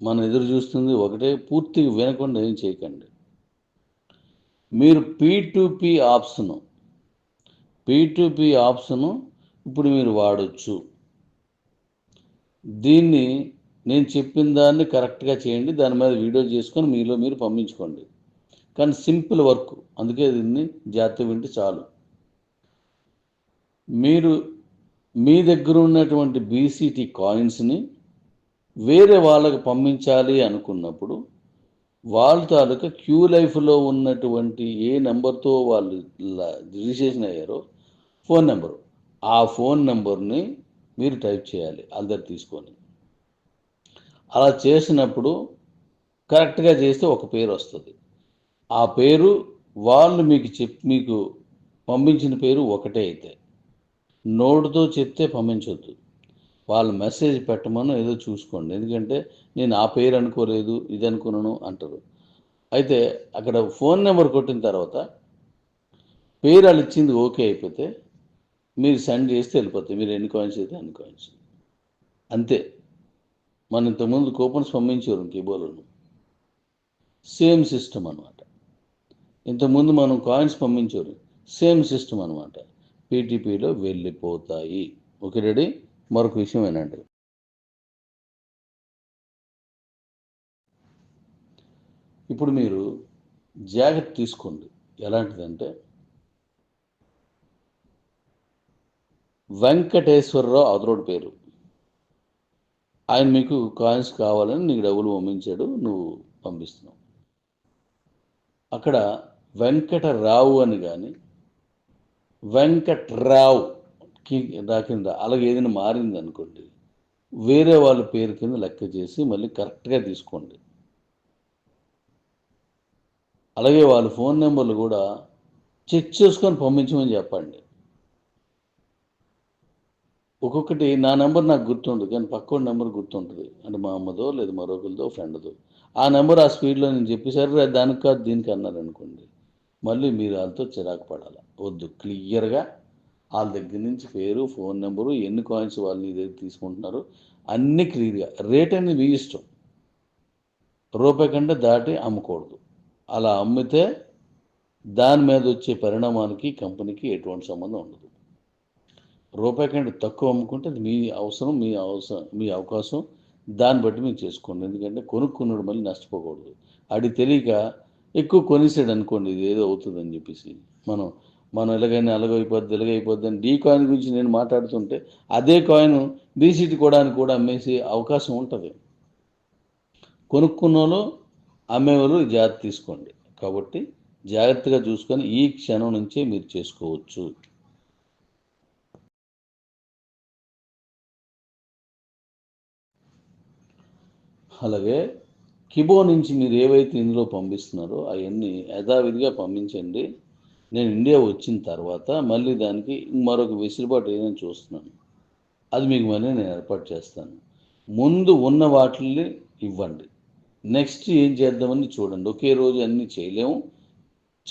మనం ఎదురు చూస్తుంది ఒకటే పూర్తిగా వినకుండా ఏం చేయకండి. మీరు P to P option P P option ఇప్పుడు మీరు వాడచ్చు. దీన్ని నేను చెప్పిన దాన్ని కరెక్ట్గా చేయండి దాని మీద వీడియో చేసుకొని మీలో మీరు పంపించుకోండి. కానీ సింపుల్ వర్క్ అందుకే దీన్ని జాగ్రత్త వింటే చాలు. మీరు మీ దగ్గర ఉన్నటువంటి బీసీటీ కాయిన్స్ని వేరే వాళ్ళకి పంపించాలి అనుకున్నప్పుడు వాళ్ళ తాలూకా క్యూ లైఫ్లో ఉన్నటువంటి ఏ నెంబర్తో వాళ్ళు రిజిస్ట్రేషన్ అయ్యారో ఫోన్ నెంబరు. ఆ ఫోన్ నెంబర్ని మీరు టైప్ చేయాలి అందరు తీసుకొని. అలా చేసినప్పుడు కరెక్ట్గా చేస్తే ఒక పేరు వస్తుంది. ఆ పేరు వాళ్ళు మీకు చెప్ మీకు పంపించిన పేరు ఒకటే అయితే. నోటుతో చెప్తే పంపించొద్దు. వాళ్ళు మెసేజ్ పెట్టమని ఏదో చూసుకోండి. ఎందుకంటే నేను ఆ పేరు అనుకోలేదు ఇది అనుకున్నాను అంటారు. అయితే అక్కడ ఫోన్ నెంబర్ కొట్టిన తర్వాత పేరు వాళ్ళు ఇచ్చింది ఓకే అయిపోతే మీరు సెండ్ చేస్తే వెళ్ళిపోతాయి. మీరు ఎన్ని కాయిన్స్ అయితే అన్ని కాయిన్స్ అంతే. మన ఇంతకుముందు కూపన్స్ పంపించారు కీబోర్డును సేమ్ సిస్టమ్ అనమాట ఇంతకుముందు మనం కాయిన్స్ పంపించారు సేమ్ సిస్టమ్ అనమాట పీటీపీలో వెళ్ళిపోతాయి. Okay ready? మరొక విషయం ఏంటంటే ఇప్పుడు మీరు జాగ్రత్త తీసుకోండి. ఎలాంటిదంటే వెంకటేశ్వరరావు అదరోడు పేరు. ఆయన మీకు కాయిన్స్ కావాలని నీకు డబ్బులు పంపించాడు నువ్వు పంపిస్తున్నావు. అక్కడ వెంకటరావు అని కానీ వెంకట్రావు కి కింద అలాగే ఏదైనా మారింది అనుకోండి వేరే వాళ్ళ పేరు కింద లెక్క చేసి మళ్ళీ కరెక్ట్గా తీసుకోండి. అలాగే వాళ్ళ ఫోన్ నెంబర్లు కూడా చెక్ చేసుకొని పంపించమని చెప్పండి. ఒక్కొక్కటి నా నెంబర్ నాకు గుర్తుండదు కానీ పక్కో నెంబర్ గుర్తుంటుంది. అంటే మా అమ్మదో లేదా మరొకరిదో ఫ్రెండ్దో. ఆ నెంబర్ ఆ స్పీడ్లో నేను చెప్పేసరి దానికి కాదు దీనికి అన్నారు అనుకోండి. మళ్ళీ మీరు వాళ్ళతో చిరాకు పడాలి. వద్దు క్లియర్గా వాళ్ళ దగ్గర నుంచి పేరు ఫోన్ నెంబరు ఎన్ని కాయిన్స్ వాళ్ళు నీ దగ్గర తీసుకుంటున్నారు అన్నీ క్లియర్గా. రేట్ అనేది మీ ఇష్టం. రూపాయి కంటే దాటి అమ్మకూడదు. అలా అమ్మితే దాని మీద వచ్చే పరిణామానికి కంపెనీకి ఎటువంటి సంబంధం ఉండదు. రూపాయి కంటే తక్కువ అమ్ముకుంటే అది మీ అవసరం మీ అవసరం మీ అవకాశం. దాన్ని బట్టి మీరు చేసుకోండి. ఎందుకంటే కొనుక్కున్నాడు మళ్ళీ నష్టపోకూడదు. అది తెలియక ఎక్కువ కొనేసాడు అనుకోండి ఇది ఏదో అవుతుందని చెప్పేసి మనం మనం ఎలాగైనా అలగైపోద్ది ఎలాగైపోద్ది అని డీ కాయిన్ గురించి నేను మాట్లాడుతుంటే అదే కాయిన్ బీసీటీ కూడా అని కూడా అమ్మేసే అవకాశం ఉంటుంది. కొనుక్కున్నోళ్ళు అమ్మేవాళ్ళు జాగ్రత్త తీసుకోండి. కాబట్టి జాగ్రత్తగా చూసుకొని ఈ క్షణం నుంచే మీరు చేసుకోవచ్చు. అలాగే కిబో నుంచి మీరు ఏవైతే ఇందులో పంపిస్తున్నారో అవన్నీ యథావిధిగా పంపించండి. నేను ఇండియా వచ్చిన తర్వాత మళ్ళీ దానికి మరొక వెసులుబాటు ఏదైనా చూస్తున్నాను. అది మీకు మళ్ళీ నేను ఏర్పాటు చేస్తాను. ముందు ఉన్న వాటిని ఇవ్వండి. నెక్స్ట్ ఏం చేద్దామని చూడండి. ఒకే రోజు అన్నీ చేయలేము.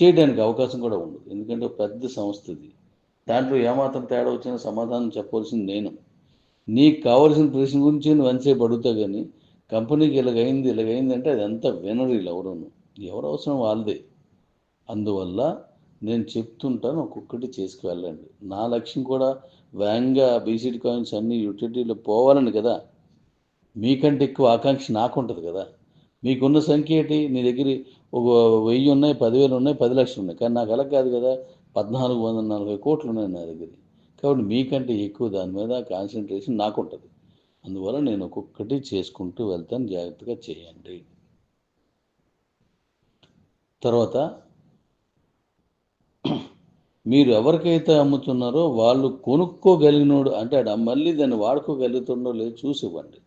చేయడానికి అవకాశం కూడా ఉండదు. ఎందుకంటే పెద్ద సంస్థ ఇది. దాంట్లో ఏమాత్రం తేడా వచ్చినా సమాధానం చెప్పవలసింది నేను. నీకు కావాల్సిన ప్రశ్న గురించి నువ్వు ఎంతసేపు అడుగుతావు కానీ కంపెనీకి ఇలాగైంది ఇలాగైంది అంటే అది వినరు వీళ్ళు ఎవరును. ఎవరు అవసరం వాళ్ళదే. అందువల్ల నేను చెప్తుంటాను ఒక్కొక్కటి చేసుకువెళ్ళండి. నా లక్ష్యం కూడా వేగంగా బీసీడీ కాయిన్స్ అన్ని యూటిలిటీలో పోవాలని కదా. మీకంటే ఎక్కువ ఆకాంక్ష నాకు ఉంటుంది కదా. మీకున్న సంఖ్య ఏంటి? నీ దగ్గర ఒక వెయ్యి ఉన్నాయి పదివేలు ఉన్నాయి పది లక్షలు ఉన్నాయి. కానీ నాకు అలా కాదు కదా. పద్నాలుగు వందల నలభై కోట్లు ఉన్నాయి నా దగ్గర. కాబట్టి మీకంటే ఎక్కువ దాని మీద కాన్సన్ట్రేషన్ నాకు ఉంటుంది అందువల్ల నేను ఒక్కొక్కటి చేసుకుంటూ వెళ్తాను. జాగ్రత్తగా చేయండి. తర్వాత మీరు ఎవరికైతే అమ్ముతున్నారో వాళ్ళు కొనుక్కోగలిగినోడు అంటే ఆడ మళ్ళీ దాన్ని వాడుకోగలుగుతుండో లేదో చూసి ఇవ్వండి.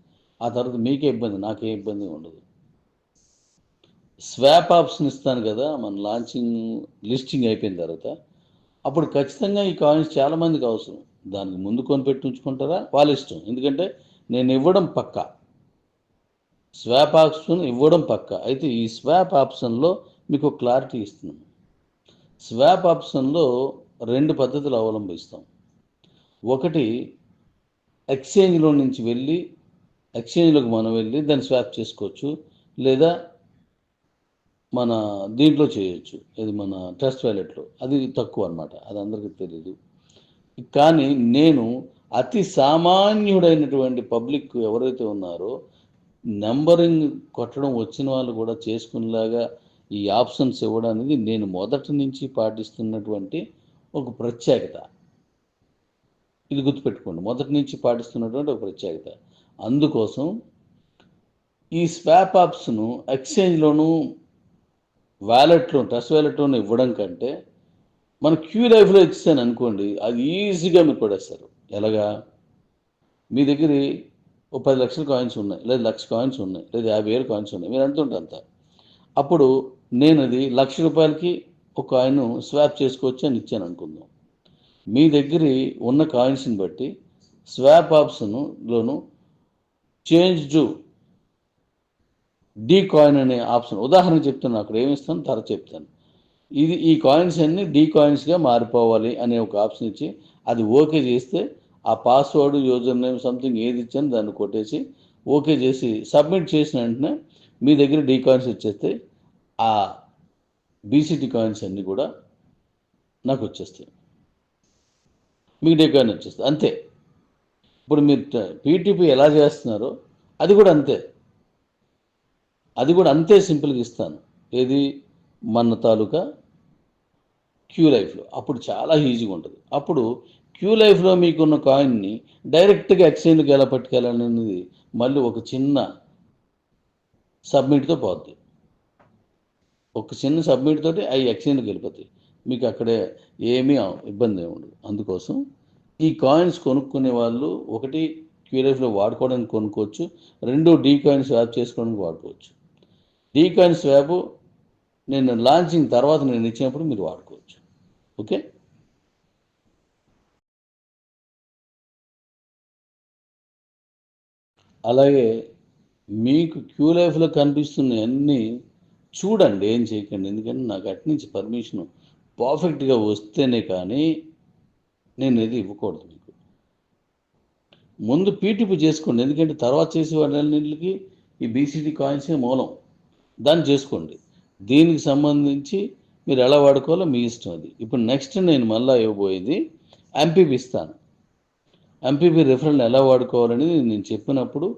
ఆ తర్వాత మీకే ఇబ్బంది నాకే ఇబ్బంది ఉండదు. స్వాప్ ఆప్షన్ ఇస్తాను కదా మన లాంచింగ్ లిస్టింగ్ అయిపోయిన తర్వాత. అప్పుడు ఖచ్చితంగా ఈ కాయిన్స్ చాలామందికి అవసరం. దానికి ముందు కొనిపెట్టి ఉంచుకుంటారా? వాళ్ళ ఇష్టం. ఎందుకంటే నేను ఇవ్వడం పక్కా. స్వాప్ ఆప్షన్ ఇవ్వడం పక్కా. అయితే ఈ స్వాప్ ఆప్షన్లో మీకు క్లారిటీ ఇస్తున్నాను. స్వాప్ ఆప్షన్లో రెండు పద్ధతులు అవలంబిస్తాం. ఒకటి ఎక్స్చేంజ్లో నుంచి వెళ్ళి ఎక్స్చేంజ్లోకి మనం వెళ్ళి దాన్ని స్వాప్ చేసుకోవచ్చు లేదా మన దీంట్లో చేయొచ్చు ఇది మన ట్రస్ట్ వ్యాలెట్లో అది తక్కువ అనమాట అది అందరికీ తెలియదు కానీ నేను అతి సామాన్యుడైనటువంటి పబ్లిక్ ఎవరైతే ఉన్నారో నెంబరింగ్ కొట్టడం వచ్చిన వాళ్ళు కూడా చేసుకునేలాగా ఈ ఆప్షన్స్ ఇవ్వడం అనేది నేను మొదటి నుంచి పాటిస్తున్నటువంటి ఒక ప్రత్యేకత. ఇది గుర్తుపెట్టుకోండి. మొదటి నుంచి పాటిస్తున్నటువంటి ఒక ప్రత్యేకత. అందుకోసం ఈ స్వాప్ ఆప్స్ను ఎక్స్చేంజ్లోను వ్యాలెట్లో ట్రస్ట్ వ్యాలెట్లోనూ ఇవ్వడం కంటే మన క్యూ లైఫ్లో ఇచ్చాను అనుకోండి అది ఈజీగా మీరు పడేస్తారు. ఎలాగా? మీ దగ్గర ఓ పది లక్షల కాయిన్స్ ఉన్నాయి లేదా లక్ష కాయిన్స్ ఉన్నాయి లేదా యాభై వేల కాయిన్స్ ఉన్నాయి మీరు అంత ఉంటే అంత. అప్పుడు నేను అది లక్ష రూపాయలకి ఒక కాయిన్ స్వాప్ చేసుకోవచ్చు అని ఇచ్చాను అనుకుందాం. మీ దగ్గర ఉన్న కాయిన్స్ని బట్టి స్వాప్ ఆప్షన్లోను చేంజ్ టు డీ కాయిన్ అనే ఆప్షన్. ఉదాహరణ చెప్తాను అక్కడ ఏమిస్తాను ధర చెప్తాను. ఇది ఈ కాయిన్స్ అన్ని డీ కాయిన్స్గా మారిపోవాలి అనే ఒక ఆప్షన్ ఇచ్చి అది ఓకే చేస్తే ఆ పాస్వర్డ్ యూజర్ నేమ్ సంథింగ్ ఏది ఇచ్చాను దాన్ని కొట్టేసి ఓకే చేసి సబ్మిట్ చేసిన వెంటనే మీ దగ్గర డీ కాయిన్స్ వచ్చేస్తాయి ఆ బీసీటీ కాయిన్స్ అన్నీ కూడా నాకు వచ్చేస్తాయి. మీకు డే కాయిన్ వచ్చేస్తుంది అంతే. ఇప్పుడు మీరు పీటీపీ ఎలా చేస్తున్నారో అది కూడా అంతే. అది కూడా అంతే సింపుల్గా ఇస్తాను. ఏది? మన తాలూకా క్యూ లైఫ్లో అప్పుడు చాలా ఈజీగా ఉంటుంది. అప్పుడు క్యూ లైఫ్లో మీకున్న కాయిన్ని డైరెక్ట్గా ఎక్స్చేంజ్కి ఎలా పట్టుకెళ్ళాలనేది మళ్ళీ ఒక చిన్న సబ్మిట్తో పోద్ది. ఒక చిన్న సబ్మిట్ తోటి అవి ఎక్స్చేంజ్కి వెళ్ళిపోతాయి. మీకు అక్కడే ఏమీ ఇబ్బంది ఉండదు. అందుకోసం ఈ కాయిన్స్ కొనుక్కునే వాళ్ళు ఒకటి క్యూ లైఫ్లో వాడుకోవడానికి కొనుక్కోవచ్చు. రెండు డీ కాయిన్స్ స్వాప్ చేసుకోవడానికి వాడుకోవచ్చు. డీ కాయిన్ స్వాప్ నేను లాంచింగ్ తర్వాత నేను ఇచ్చినప్పుడు మీరు వాడుకోవచ్చు. ఓకే? అలాగే మీకు క్యూ లైఫ్లో కనిపిస్తున్న అన్నీ చూడండి ఏం చేయకండి. ఎందుకంటే నాకు అటు నుంచి పర్మిషన్ పర్ఫెక్ట్గా వస్తేనే కానీ నేను ఇది ఇవ్వకూడదు మీకు. ముందు పీటీపీ చేసుకోండి. ఎందుకంటే తర్వాత చేసే వాళ్ళకి ఈ బీసీడీ కాయిన్సే మూలం. దాన్ని చేసుకోండి. దీనికి సంబంధించి మీరు ఎలా వాడుకోవాలో మీ ఇష్టం అది. ఇప్పుడు నెక్స్ట్ నేను మళ్ళీ ఇవ్వబోయేది ఎంపీపీ ఇస్తాను. ఎంపీపీ రిఫరెండ్ ఎలా వాడుకోవాలనేది నేను చెప్పినప్పుడు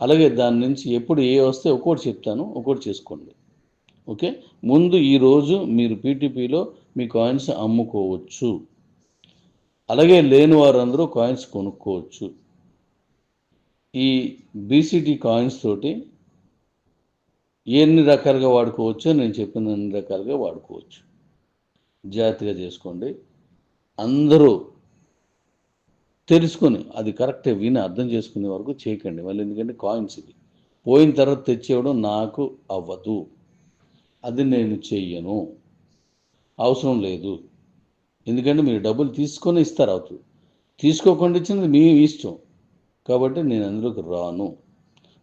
అలాగే దాని నుంచి ఎప్పుడు ఏ వస్తే ఒక్కోటి చెప్తాను ఒక్కోటి చేసుకోండి. ఓకే? ముందు ఈరోజు మీరు పీటీపీలో మీ కాయిన్స్ అమ్ముకోవచ్చు. అలాగే లేని వారందరూ కాయిన్స్ కొనుక్కోవచ్చు. ఈ బీసీటీ కాయిన్స్ తోటి ఎన్ని రకాలుగా వాడుకోవచ్చో నేను చెప్పిన అన్ని రకాలుగా వాడుకోవచ్చు. జాగ్రత్తగా చేసుకోండి. అందరూ తెలుసుకొని అది కరెక్టే విని అర్థం చేసుకునే వరకు చేయకండి. మళ్ళీ ఎందుకంటే కాయిన్స్ ఇది పోయిన తర్వాత తెచ్చేయడం నాకు అవ్వదు. అది నేను చెయ్యను. అవసరం లేదు. ఎందుకంటే మీరు డబ్బులు తీసుకొని ఇస్తారు అవుతు. తీసుకోకుండా ఇచ్చినది మీ ఇష్టం. కాబట్టి నేను అందులోకి రాను.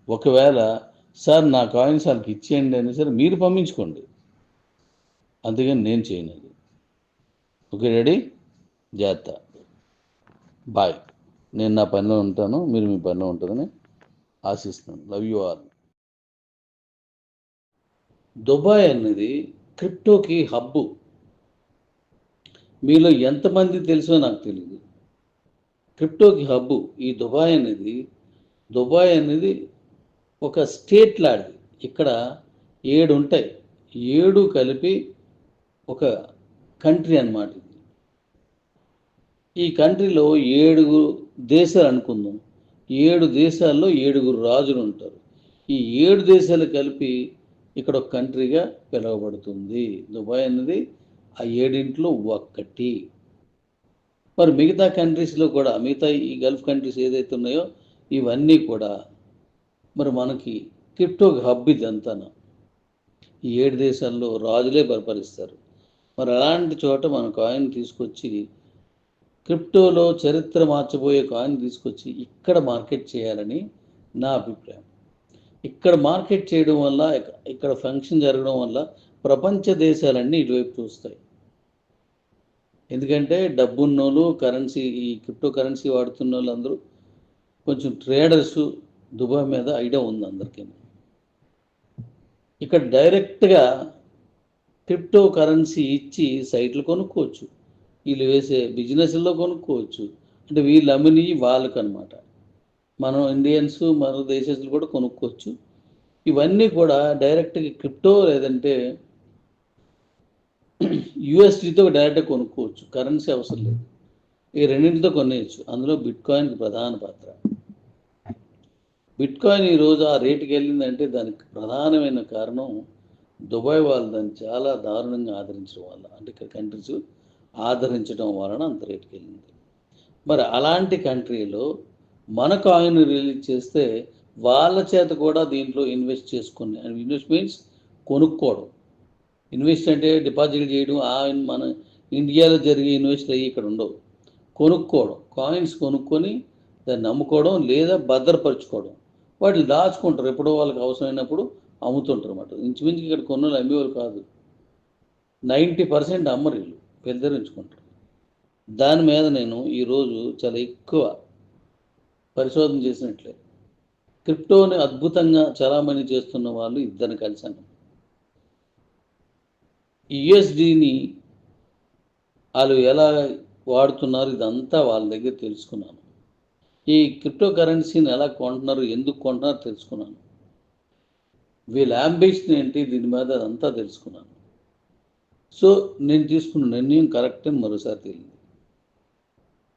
ఒకవేళ సార్ నా కాయిన్స్ వాళ్ళకి ఇచ్చేయండి అని సరే మీరు పంపించుకోండి. అందుకని నేను చేయను అది ఓకే రెడీ? జాగ్రత్త. బాయ్. నేను నా పనిలో ఉంటాను. మీరు మీ పనిలో ఉంటుందని ఆశిస్తున్నాను. లవ్ యూ ఆల్ దుబాయ్ అనేది క్రిప్టోకి హబ్బు. మీలో ఎంతమంది తెలుసో నాకు తెలియదు క్రిప్టోకి హబ్బు. ఈ దుబాయ్ అనేది దుబాయ్ అనేది ఒక స్టేట్ లాంటిది. ఇక్కడ ఏడు ఉంటాయి. ఏడు కలిపి ఒక కంట్రీ అన్నమాట ఇది. ఈ కంట్రీలో ఏడుగురు దేశాలు అనుకుందాం. ఏడు దేశాల్లో ఏడుగురు రాజులు ఉంటారు. ఈ ఏడు దేశాలు కలిపి ఇక్కడ ఒక కంట్రీగా పిలువబడుతుంది. దుబాయ్ అనేది ఆ ఏడింట్లో ఒక్కటి. మరి మిగతా కంట్రీస్లో కూడా మిగతా ఈ గల్ఫ్ కంట్రీస్ ఏదైతే ఉన్నాయో ఇవన్నీ కూడా మరి మనకి క్రిప్టో హబ్ ఇదంతా ఈ ఏడు దేశాల్లో రాజులే పరిపాలిస్తారు. మరి అలాంటి చోట మన కాయిన్ తీసుకొచ్చి క్రిప్టోలో చరిత్ర మార్చబోయే కాయిన్ తీసుకొచ్చి ఇక్కడ మార్కెట్ చేయాలని నా అభిప్రాయం. ఇక్కడ మార్కెట్ చేయడం వల్ల ఇక్కడ ఫంక్షన్ జరగడం వల్ల ప్రపంచ దేశాలన్నీ ఇటువైపు చూస్తాయి. ఎందుకంటే డబ్బున్నోళ్ళు కరెన్సీ ఈ క్రిప్టో కరెన్సీ వాడుతున్న వాళ్ళందరూ కొంచెం ట్రేడర్స్ దుబాయ్ మీద ఐడియా ఉంది అందరికీ. ఇక్కడ డైరెక్ట్గా క్రిప్టో కరెన్సీ ఇచ్చి సైట్లు కొనుక్కోవచ్చు. వీళ్ళు వేసే బిజినెస్లో కొనుక్కోవచ్చు. అంటే వీళ్ళు అమ్మిని వాళ్ళకు అనమాట మనం ఇండియన్స్ మన దేశస్తులు కూడా కొనుక్కోవచ్చు. ఇవన్నీ కూడా డైరెక్ట్గా క్రిప్టో లేదంటే యూఎస్డీతో డైరెక్ట్గా కొనుక్కోవచ్చు. కరెన్సీ అవసరం లేదు. ఈ రెండింటితో కొనేయచ్చు. అందులో బిట్ కాయిన్కి ప్రధాన పాత్ర. బిట్ కాయిన్ ఈరోజు ఆ రేటుకి వెళ్ళిందంటే దానికి ప్రధానమైన కారణం దుబాయ్ వాళ్ళు దాన్ని చాలా దారుణంగా ఆదరించడం వల్ల. అంటే ఇక్కడ కంట్రీస్ ఆదరించడం వలన అంత రేటుకి వెళ్ళింది. మరి అలాంటి కంట్రీలో మన ఆయన రిలీజ్ చేస్తే వాళ్ళ చేత కూడా దీంట్లో ఇన్వెస్ట్ చేసుకుని ఇన్వెస్ట్ మీన్స్ కొనుక్కోవడం. ఇన్వెస్ట్ అంటే డిపాజిట్ చేయడం ఆ మన ఇండియాలో జరిగే ఇన్వెస్ట్ అయ్యి ఇక్కడ ఉండవు. కొనుక్కోవడం కాయిన్స్ కొనుక్కొని దాన్ని అమ్ముకోవడం లేదా భద్రపరచుకోవడం. వాటిని దాచుకుంటారు ఎప్పుడో వాళ్ళకి అవసరమైనప్పుడు అమ్ముతుంటారు అన్నమాట. ఇంచుమించు ఇక్కడ కొన్న అమ్మేవాళ్ళు కాదు. నైంటీ పర్సెంట్ అమ్మరు వీళ్ళు పెద్దరించుకుంటారు దాని మీద నేను ఈరోజు చాలా ఎక్కువ పరిశోధన చేసినట్లే. క్రిప్టోని అద్భుతంగా చలామణి చేస్తున్న వాళ్ళు ఇద్దరిని కలిశాను. యుఎస్డిని వాళ్ళు ఎలా వాడుతున్నారు ఇదంతా వాళ్ళ దగ్గర తెలుసుకున్నాను. ఈ క్రిప్టో కరెన్సీని ఎలా కొంటున్నారు ఎందుకు కొంటున్నారు తెలుసుకున్నాను. వీళ్ళ అంబిషన్ ఏంటి దీని మీద అదంతా తెలుసుకున్నాను. సో నేను తీసుకున్న నిర్ణయం కరెక్ట్ అని మరోసారి తెలియదు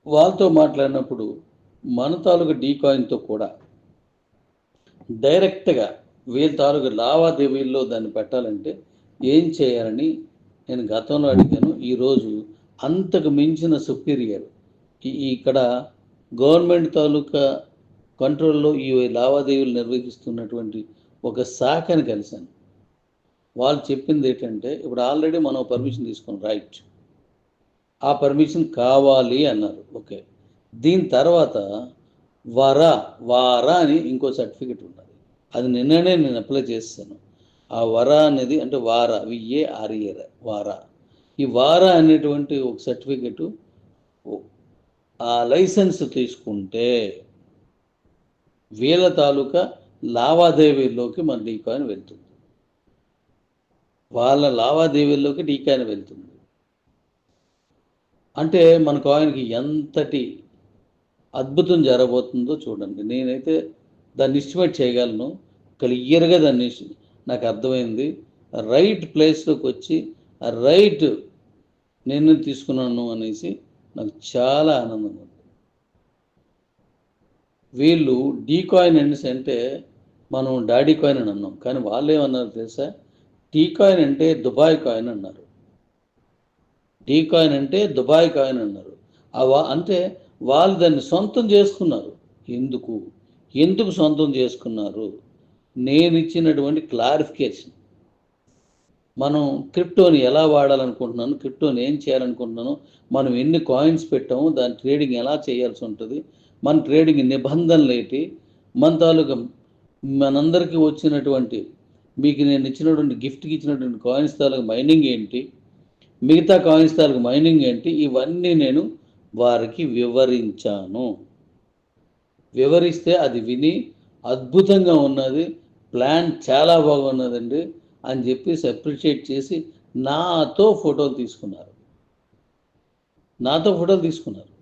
వాళ్ళతో మాట్లాడినప్పుడు మన తాలూకు డీ కాయిన్తో కూడా డైరెక్ట్గా వీళ్ళ తాలూకు లావాదేవీల్లో దాన్ని పెట్టాలంటే ఏం చేయాలని నేను గతంలో అడిగాను. ఈరోజు అంతకు మించిన సుపీరియర్ ఇక్కడ గవర్నమెంట్ తాలూకా కంట్రోల్లో ఈ లావాదేవీలు నిర్వహిస్తున్నటువంటి ఒక శాఖని కలిశాను. వాళ్ళు చెప్పింది ఏంటంటే ఇప్పుడు ఆల్రెడీ మనం పర్మిషన్ తీసుకున్నాం. రైట్ ఆ పర్మిషన్ కావాలి అన్నారు. ఓకే దీని తర్వాత వరా వారా అని ఇంకో సర్టిఫికెట్ ఉన్నది అది నిన్ననే నేను అప్లై చేస్తాను. ఆ వరా అనేది అంటే వారా విఏ ఆర్ఏర వారా. ఈ వారా అనేటువంటి ఒక సర్టిఫికెట్ ఆ లైసెన్స్ తీసుకుంటే వీళ్ళ తాలూకా లావాదేవీల్లోకి మన డీ కాయిన్ వెళ్తుంది. వాళ్ళ లావాదేవీల్లోకి డీకాయిన్ వెళ్తుంది. అంటే మన కాయిన్కి ఎంతటి అద్భుతం జరగబోతుందో చూడండి. నేనైతే దాన్ని ఎస్టిమేట్ చేయగలను. క్లియర్గా దాన్ని నాకు అర్థమైంది. రైట్ ప్లేస్లోకి వచ్చి ఆ రైట్ నేను తీసుకున్నాను అనేసి నాకు చాలా ఆనందం ఉంది. వీళ్ళు డీ కాయిన్ అనేసి అంటే మనం డాడీ కాయిన్ అని అన్నాం. కానీ వాళ్ళు ఏమన్నారు తెలుసా? టీ కాయిన్ అంటే దుబాయ్ కాయిన్ అన్నారు. టీ కాయిన్ అంటే దుబాయ్ కాయిన్ అన్నారు. అవ అంటే వాళ్ళు దాన్ని సొంతం చేసుకున్నారు. ఎందుకు? ఎందుకు సొంతం చేసుకున్నారు? నేను ఇచ్చినటువంటి క్లారిఫికేషన్. మనం క్రిప్టోని ఎలా వాడాలనుకుంటున్నాను క్రిప్టోని ఏం చేయాలనుకుంటున్నాను మనం ఎన్ని కాయిన్స్ పెట్టాము దాని ట్రేడింగ్ ఎలా చేయాల్సి ఉంటుంది మన ట్రేడింగ్ నిబంధనలు ఏంటి మన తాలూకా మనందరికీ వచ్చినటువంటి మీకు నేను ఇచ్చినటువంటి గిఫ్ట్కి ఇచ్చినటువంటి కాయిన్స్ తాలూకు మైనింగ్ ఏంటి మిగతా కాయిన్స్ తాలూకు మైనింగ్ ఏంటి ఇవన్నీ నేను వారికి వివరించాను. వివరిస్తే అది విని అద్భుతంగా ఉన్నది ప్లాన్ చాలా బాగున్నదండి అని చెప్పేసి అప్రిషియేట్ చేసి నాతో ఫోటోలు తీసుకున్నారు. నాతో ఫోటోలు తీసుకున్నారు.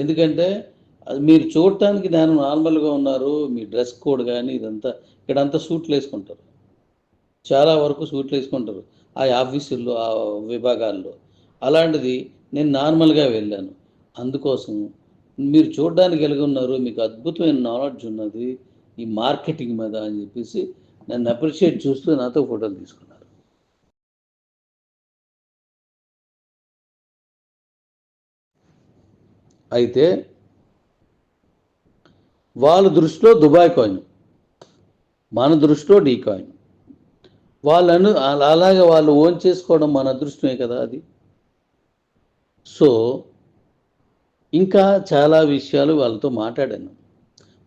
ఎందుకంటే అది మీరు చూడటానికి నేను నార్మల్గా ఉన్నారు మీ డ్రెస్ కోడ్ కానీ ఇదంతా ఇక్కడంతా సూట్లు వేసుకుంటారు. చాలా వరకు సూట్లు వేసుకుంటారు ఆ ఆఫీసుల్లో ఆ విభాగాల్లో. అలాంటిది నేను నార్మల్గా వెళ్ళాను. అందుకోసం మీరు చూడడానికి కలిగి ఉన్నారు? మీకు అద్భుతమైన నాలెడ్జ్ ఉన్నది. ఈ మార్కెటింగ్ మీద అని చెప్పేసి నన్ను అప్రిషియేట్ చూస్తూ నాతో ఫోటోలు తీసుకున్నారు. అయితే వాళ్ళ దృష్టిలో దుబాయ్ కాయిన్ మన దృష్టిలో డీ కాయిన్ వాళ్ళను అలా- అలాగే వాళ్ళు ఓన్ చేసుకోవడం మన అదృష్టమే కదా అది. సో ఇంకా చాలా విషయాలు వాళ్ళతో మాట్లాడాను.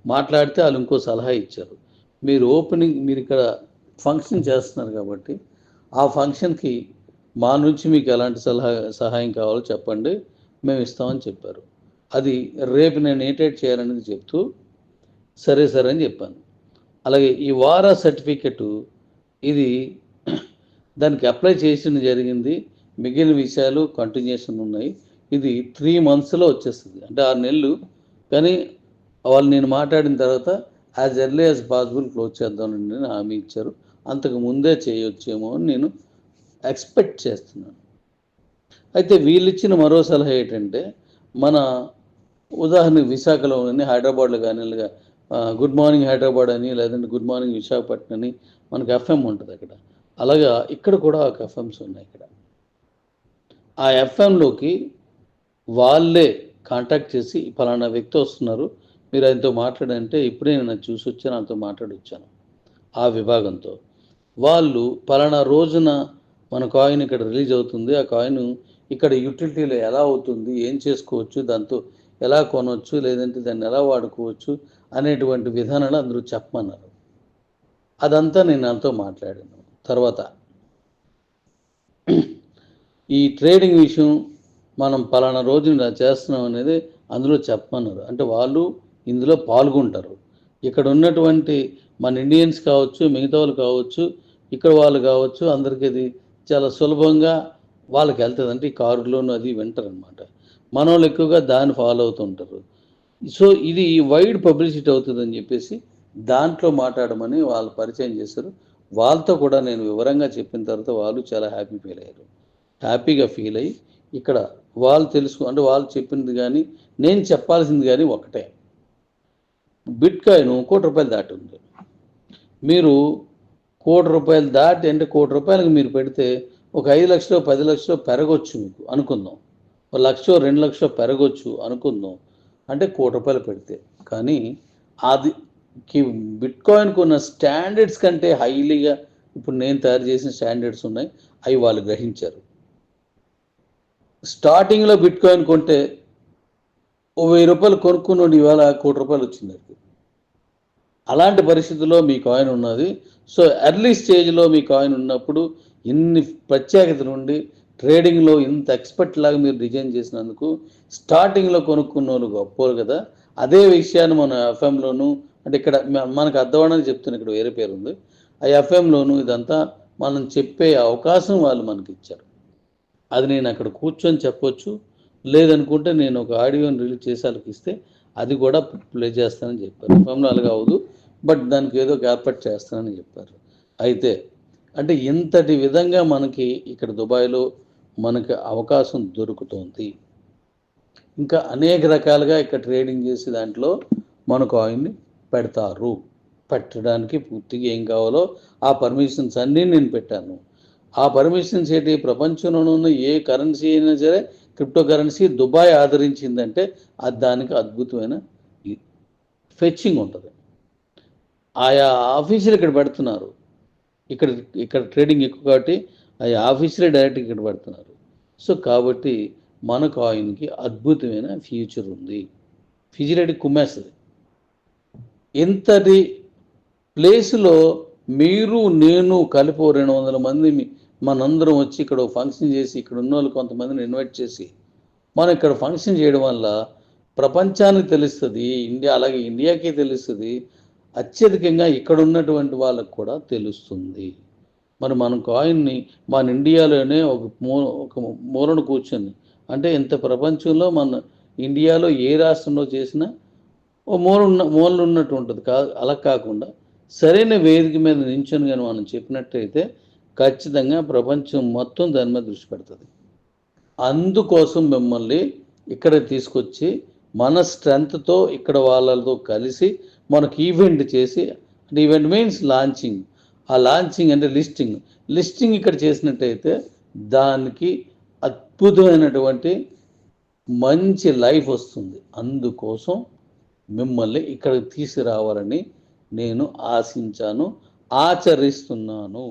మాట్లాడితే వాళ్ళు ఇంకో సలహా ఇచ్చారు. మీరు ఓపెనింగ్ మీరు ఇక్కడ ఫంక్షన్ చేస్తున్నారు కాబట్టి ఆ ఫంక్షన్కి మా నుంచి మీకు ఎలాంటి సలహా సహాయం కావాలో చెప్పండి మేము ఇస్తామని చెప్పారు. అది రేపు నేను ఏటేట్ చేయాలనేది చెప్తూ సరే సరే అని చెప్పాను. అలాగే ఈ వారా సర్టిఫికెట్ ఇది దానికి అప్లై చేసిన జరిగింది. మిగిలిన విషయాలు కంటిన్యూషన్ ఉన్నాయి. ఇది త్రీ మంత్స్లో వచ్చేస్తుంది. అంటే ఆరు నెలలు. కానీ వాళ్ళు నేను మాట్లాడిన తర్వాత as early as possible close చేద్దామని హామీ ఇచ్చారు. అంతకు ముందే చేయొచ్చేమో అని నేను ఎక్స్పెక్ట్ చేస్తున్నాను. అయితే వీళ్ళు ఇచ్చిన మరో సలహా ఏంటంటే మన ఉదాహరణకు విశాఖలో కానీ హైదరాబాద్లో కానీ గుడ్ మార్నింగ్ హైదరాబాద్ అని లేదంటే గుడ్ మార్నింగ్ విశాఖపట్నం అని మనకి ఎఫ్ఎం ఉంటుంది అక్కడ. అలాగా ఇక్కడ కూడా ఒక ఎఫ్ఎంస్ ఉన్నాయి ఇక్కడ. ఆ ఎఫ్ఎంలోకి వాళ్ళే కాంటాక్ట్ చేసి ఫలానా వ్యక్తి వస్తున్నారు. మీరు ఆయనతో మాట్లాడంటే ఇప్పుడే నేను చూసి వచ్చాను ఆయనతో మాట్లాడొచ్చాను ఆ విభాగంతో. వాళ్ళు పలానా రోజున మన కాయిన్ ఇక్కడ రిలీజ్ అవుతుంది. ఆ కాయిన్ ఇక్కడ యూటిలిటీలో ఎలా అవుతుంది ఏం చేసుకోవచ్చు దాంతో ఎలా కొనవచ్చు లేదంటే దాన్ని ఎలా వాడుకోవచ్చు అనేటువంటి విధానాలు అందరూ చెప్పమన్నారు. అదంతా నేను నాతో మాట్లాడాను. తర్వాత ఈ ట్రేడింగ్ విషయం మనం పలానా రోజు చేస్తున్నాం అనేది అందులో చెప్పమన్నారు. అంటే వాళ్ళు ఇందులో పాల్గొంటారు. ఇక్కడ ఉన్నటువంటి మన ఇండియన్స్ కావచ్చు మిగతా వాళ్ళు కావచ్చు ఇక్కడ వాళ్ళు కావచ్చు అందరికీ ఇది చాలా సులభంగా వాళ్ళకి వెళ్తుంది. అంటే ఈ కారులోనూ అది వింటారనమాట మన వాళ్ళు ఎక్కువగా దాన్ని ఫాలో అవుతుంటారు సో ఇది వైడ్ పబ్లిసిటీ అవుతుందని చెప్పేసి దాంట్లో మాట్లాడమని వాళ్ళు పరిచయం చేశారు. వాళ్ళతో కూడా నేను వివరంగా చెప్పిన తర్వాత వాళ్ళు చాలా హ్యాపీ ఫీల్ అయ్యారు. హ్యాపీగా ఫీల్ అయ్యి ఇక్కడ వాళ్ళు తెలుసు అంటే వాళ్ళు చెప్పింది కానీ నేను చెప్పాల్సింది కానీ ఒకటే. బిట్ కాయిన్ కోటి రూపాయలు దాటి ఉంది. మీరు కోటి రూపాయలు దాటి అంటే కోటి రూపాయలకు మీరు పెడితే ఒక ఐదు లక్షలు పది లక్షలు పెరగొచ్చు మీకు అనుకుందాం. ఒక లక్ష రెండు లక్షలు పెరగొచ్చు అనుకుందాం. అంటే కోటి రూపాయలు పెడితే. కానీ అది బిట్ కాయిన్కి ఉన్న స్టాండర్డ్స్ కంటే హైలీగా ఇప్పుడు నేను తయారు చేసిన స్టాండర్డ్స్ ఉన్నాయి. అవి వాళ్ళు గ్రహించారు. స్టార్టింగ్లో బిట్ కాయిన్ కొంటే ఓ వెయ్యి రూపాయలు కొనుక్కున్నాడు ఇవాళ కోటి రూపాయలు వచ్చింది అలాంటి పరిస్థితుల్లో మీ కాయిన్ ఉన్నది. సో ఎర్లీ స్టేజ్లో మీ కాయిన్ ఉన్నప్పుడు ఇన్ని ప్రత్యేకత నుండి ట్రేడింగ్లో ఇంత ఎక్స్పర్ట్ లాగా మీరు డిజైన్ చేసినందుకు స్టార్టింగ్లో కొనుక్కున్న వాళ్ళు కదా. అదే విషయాన్ని మన ఎఫ్ఎంలోను అంటే ఇక్కడ మనకు అర్థమవడానికి చెప్తున్నా ఇక్కడ వేరే పేరు ఉంది ఆ ఎఫ్ఎంలోను ఇదంతా మనం చెప్పే అవకాశం వాళ్ళు మనకి ఇచ్చారు. అది నేను అక్కడ కూర్చొని చెప్పొచ్చు. లేదనుకుంటే నేను ఒక ఆడియోని రిలీజ్ చేసి వాళ్ళకి ఇస్తే అది కూడా ప్లే చేస్తానని చెప్పారు. ఎఫ్ఎంలో అలాగే అవదు బట్ దానికి ఏదో ఒక ఏర్పాటు చేస్తానని చెప్పారు. అయితే అంటే ఇంతటి విధంగా మనకి ఇక్కడ దుబాయ్లో మనకి అవకాశం దొరుకుతుంది. ఇంకా అనేక రకాలుగా ఇక్కడ ట్రేడింగ్ చేసి దాంట్లో మన కాయిన్ని పెడతారు. పెట్టడానికి పూర్తిగా ఏం కావాలో ఆ పర్మిషన్స్ అన్నీ నేను పెట్టాను. ఆ పర్మిషన్స్ ఏంటి ప్రపంచంలో ఉన్న ఏ కరెన్సీ అయినా సరే క్రిప్టో కరెన్సీ దుబాయ్ ఆదరించిందంటే అది దానికి అద్భుతమైన ఫెచ్చింగ్ ఉంటుంది. ఆయా ఆఫీసులు ఇక్కడ పెడుతున్నారు. ఇక్కడ ఇక్కడ ట్రేడింగ్ ఎక్కువ కాబట్టి ఆ ఆఫీసులే డైరెక్ట్ ఇక్కడ పెడుతున్నారు. సో కాబట్టి మన కాయిన్కి అద్భుతమైన ఫ్యూచర్ ఉంది. ఫిజిరేట్ కుమ్మేస్తుంది. ఇంతటి ప్లేస్లో మీరు నేను కలిపి రెండు వందల మంది మీ- మనందరం వచ్చి ఇక్కడ ఫంక్షన్ చేసి ఇక్కడ ఉన్న వాళ్ళు కొంతమందిని ఇన్వైట్ చేసి మనం ఇక్కడ ఫంక్షన్ చేయడం వల్ల ప్రపంచానికి తెలుస్తుంది ఇండియా అలాగే ఇండియాకి తెలుస్తుంది అత్యధికంగా ఇక్కడ ఉన్నటువంటి వాళ్ళకు కూడా తెలుస్తుంది. మరి మనం కాయిన్ని మన ఇండియాలోనే ఒక మూ ఒక మూలన కూర్చొని అంటే ఇంత ప్రపంచంలో మన ఇండియాలో ఏ రాష్ట్రంలో చేసినా ఓ మూల ఉన్న మూలన ఉన్నట్టు ఉంటుంది. కా అలా కాకుండా సరైన వేదిక మీద నించొని కానీ మనం చెప్పినట్టయితే ఖచ్చితంగా ప్రపంచం మొత్తం దాని మీద దృష్టి పెడుతుంది. అందుకోసం మిమ్మల్ని ఇక్కడ తీసుకొచ్చి మన స్ట్రెంగ్త్తో ఇక్కడ వాళ్ళతో కలిసి మనకు ఈవెంట్ చేసి అంటే ఈవెంట్ మీన్స్ లాంచింగ్ ఆ లాంచింగ్ అంటే లిస్టింగ్ లిస్టింగ్ ఇక్కడ చేసినట్టయితే దానికి అద్భుతమైనటువంటి మంచి లైఫ్ వస్తుంది. అందుకోసం మిమ్మల్ని ఇక్కడికి తీసుకురావాలని నేను ఆశించాను ఆచరిస్తున్నాను.